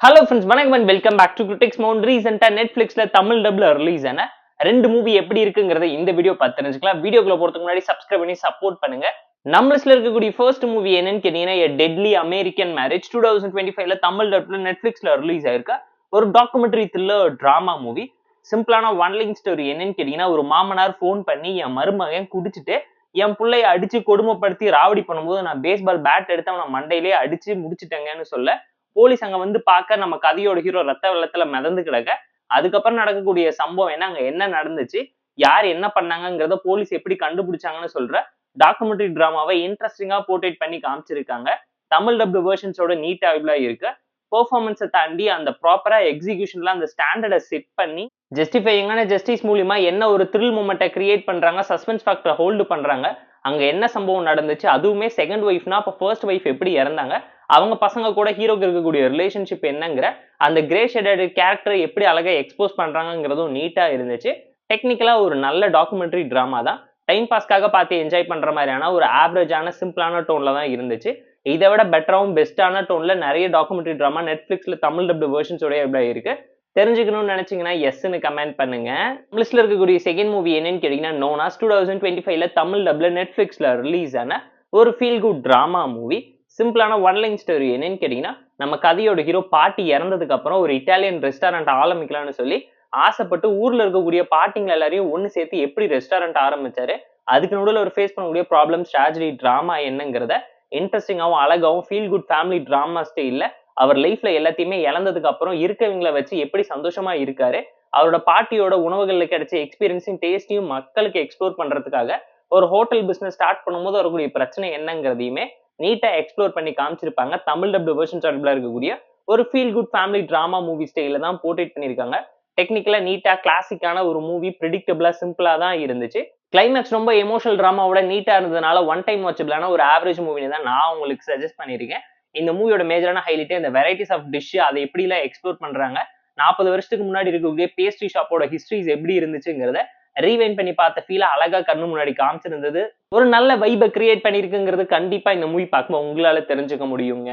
Hello friends வணக்கம் and welcome back to critics mount ரீசெண்டாக நெட்ஃப்ளிக்ஸில் தமிழ் டபுள் ரிலீஸ் ஆன ரெண்டு மூவி எப்படி இருக்குங்கிறத இந்த வீடியோ பார்த்து தெரிஞ்சுக்கலாம். வீடியோக்குள்ள போறதுக்கு முன்னாடி சப்ஸ்கிரைப் பண்ணி சப்போர்ட் பண்ணுங்க. நம்மளஸ்ல இருக்கக்கூடிய ஃபர்ஸ்ட் மூவி என்னன்னு கேட்டீங்கன்னா deadly American marriage two thousand twenty ஃபைவ்ல தமிழ் டபுள் நெட்ஃப்ளிக்ஸில் ரிலீஸ் ஆயிருக்க? ஒரு டாக்குமெண்ட்ரி த்ரில்லர் ட்ராமா மூவி சிம்பிளான ஒன் லைன் ஸ்டோரி என்னன்னு கேட்டீங்கன்னா ஒரு மாமனார் ஃபோன் பண்ணி என் மருமகன் குடிச்சிட்டு என் பிள்ளைய அடிச்சு கொடுமைப்படுத்தி ராவடி பண்ணும்போது நான் பேஸ்பால் பேட் எடுத்து அவனை மண்டையிலே அடிச்சு முடிச்சிட்டேங்கன்னு சொல்ல போலீஸ் அங்க வந்து பார்க்க நம்ம கதையோட ஹீரோ ரத்த வெள்ளத்துல மிதந்து கிடக்க அதுக்கப்புறம் நடக்கக்கூடிய சம்பவம் என்ன அங்க என்ன நடந்துச்சு யார் என்ன பண்ணாங்கிறத போலீஸ் எப்படி கண்டுபிடிச்சாங்கன்னு சொல்ற டாக்குமெண்ட்ரி டிராமாவை இன்ட்ரெஸ்டிங்கா போர்ட்ரேட் பண்ணி காமிச்சிருக்காங்க. தமிழ் டப்டு வேர்ஷன்ஸோட நீட் அவைபிளா இருக்கு. பெர்ஃபார்மன்ஸை தாண்டி அந்த ப்ராப்பரா எக்ஸிகியூஷன்ல அந்த ஸ்டாண்டர்டை செட் பண்ணி ஜஸ்டிஃபைங்கான ஜஸ்டிஸ் மூலியமா என்ன ஒரு த்ரில் மூமெண்ட்டை கிரியேட் பண்றாங்க சஸ்பென்ஸ் ஃபேக்டரை ஹோல்டு பண்றாங்க அங்கே என்ன சம்பவம் நடந்துச்சு? அதுவுமே செகண்ட் ஒய்ஃப்னா அப்போ ஃபர்ஸ்ட் ஒய்ஃப் எப்படி இறந்தாங்க? அவங்க பசங்க கூட ஹீரோக்கு இருக்கக்கூடிய ரிலேஷன்ஷிப் என்னங்கிற அந்த கிரே ஷேடட் கேரக்டரை எப்படி அழகாக எக்ஸ்போஸ் பண்ணுறாங்கிறதும் நீட்டாக இருந்துச்சு. டெக்னிக்கலாக ஒரு நல்ல டாக்குமெண்ட்ரி ட்ராமா தான். டைம் பாஸ்க்காக பார்த்து என்ஜாய் பண்ணுற மாதிரியான ஒரு ஆவரேஜான சிம்பிளான டோனில் தான் இருந்துச்சு. இதை விட பெட்டராகவும் பெஸ்ட்டான டோனில் நிறைய டாக்குமெண்ட்ரி ட்ராமா நெட்ஃப்ளிக்ஸில் தமிழ் டப்டு வேர்ஷன்ஸோடய எப்படி இருக்கு தெரிஞ்சுக்கணும்னு நினைச்சீங்கன்னா எஸ்ன்னு கமெண்ட் பண்ணுங்க. இங்கிலீஷ்ல இருக்கக்கூடிய செகண்ட் மூவி என்னன்னு கேட்டீங்கன்னா நோனாஸ் டூ தௌசண்ட் டுவெண்ட்டி ஃபைவ்ல தமிழ் டப்ல நெட்ஃபிளிக்ஸ்ல ரிலீஸ் ஆன ஒரு ஃபீல் குட் ட்ராமா மூவி சிம்பிளான ஒன் லைன் ஸ்டோரி என்னன்னு கேட்டீங்கன்னா நம்ம கதையோட ஹீரோ பாட்டி இறந்ததுக்கு அப்புறம் ஒரு இட்டாலியன் ரெஸ்டாரண்ட் ஆரம்பிக்கலாம்னு சொல்லி ஆசைப்பட்டு ஊர்ல இருக்கக்கூடிய பாட்டிங்களை எல்லாரையும் ஒன்று சேர்த்து எப்படி ரெஸ்டாரண்ட் ஆரம்பிச்சாரு அதுக்கு நடுவில் ஒரு ஃபேஸ் பண்ணக்கூடிய ப்ராப்ளம் ஸ்ட்ராஜடி ட்ராமா என்னங்கிறத இன்ட்ரெஸ்டிங்காகவும் அழகாகவும் ஃபீல் குட் ஃபேமிலி ட்ராமா ஸ்டைலில் அவர் லைஃப்ல எல்லாத்தையுமே இழந்ததுக்கு அப்புறம் இருக்கவங்களை வச்சு எப்படி சந்தோஷமா இருக்காரு அவரோட பாட்டியோட உணவுகள்ல கிடைச்ச எக்ஸ்பீரியன்ஸையும் டேஸ்டையும் மக்களுக்கு எக்ஸ்ப்ளோர் பண்றதுக்காக ஒரு ஹோட்டல் பிசினஸ் ஸ்டார்ட் பண்ணும்போது வரக்கூடிய பிரச்சனை என்னங்கிறதையுமே நீட்டா எக்ஸ்ப்ளோர் பண்ணி காமிச்சிருப்பாங்க. தமிழ் டபுள் வேர்ஷன் சார்பில் இருக்கக்கூடிய ஒரு feel good family drama movie ஸ்டைல தான் போர்ட்ரேட் பண்ணியிருக்காங்க. டெக்னிக்கலா நீட்டா கிளாசிக்கான ஒரு மூவி ப்ரிடிக்டபிளா சிம்பிளா தான் இருந்துச்சு. கிளைமேக்ஸ் ரொம்ப எமோஷனல் டிராமாவோட நீட்டா இருந்ததுனால ஒன் டைம் வாட்சபிளான ஒரு ஆவரேஜ் மூவின்னு தான் நான் உங்களுக்கு சஜஸ்ட் பண்ணியிருக்கேன். இந்த மூவியோட மேஜரான ஹைலைட்டே இந்த வெரைட்டிஸ் ஆஃப் டிஷ் அதை எப்படிலாம் எக்ஸ்ப்ளோர் பண்றாங்க. நாற்பது வருஷத்துக்கு முன்னாடி இருக்கக்கூடிய பேஸ்ட்ரி ஷாப்போட ஹிஸ்ட்ரிஸ் எப்படி இருந்துச்சுங்கிறத ரீவைன் பண்ணி பார்த்த ஃபீல அழகா கண்ணு முன்னாடி காமிச்சிருந்தது. ஒரு நல்ல வைபை கிரியேட் பண்ணிருக்குங்கிறது கண்டிப்பா இந்த மூவி பார்க்கும்போது உங்களால தெரிஞ்சுக்க முடியுங்க.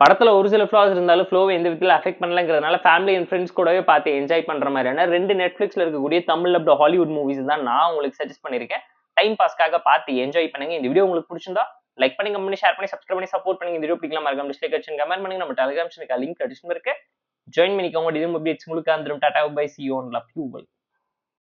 படத்துல ஒரு சில ஃப்ளாஸ் இருந்தாலும் ஃப்ளோவை எந்த விதத்தில் அஃபெக்ட் பண்ணலங்கிறதுனால ஃபேமிலி அண்ட் ஃப்ரெண்ட்ஸ் கூடவே பார்த்து என்ஜாய் பண்ற மாதிரியான ரெண்டு நெட்ஃபிளிக்ஸ்ல இருக்கக்கூடிய தமிழ் அப்ட ஹாலிவுட் மூவிஸ் தான் நான் உங்களுக்கு சஜஸ்ட் பண்ணிருக்கேன் டைம் பாஸ்க்காக பார்த்து என்ஜாய் பண்ணுங்க. இந்த வீடியோ உங்களுக்கு பிடிச்சிருந்தா லைக் பண்ணி கம்பெனி ஷேர் பண்ணி சப்ஸ்கிரைப் பண்ணி சப்போர்ட் பண்ணி இந்த வீடியோ பிடிக்கலாம் மறக்காம டிஸ்லைக் அடிச்சு கமெண்ட் பண்ணுங்க. நம்ம டெலிகிராம் சேனலுக்கு லிங்க் அடிச்சு இருக்கு. ஜாயின் பண்ணிக்கோங்க. இது மொபைல் உங்களுக்கு வந்துடும் tata bye C own love you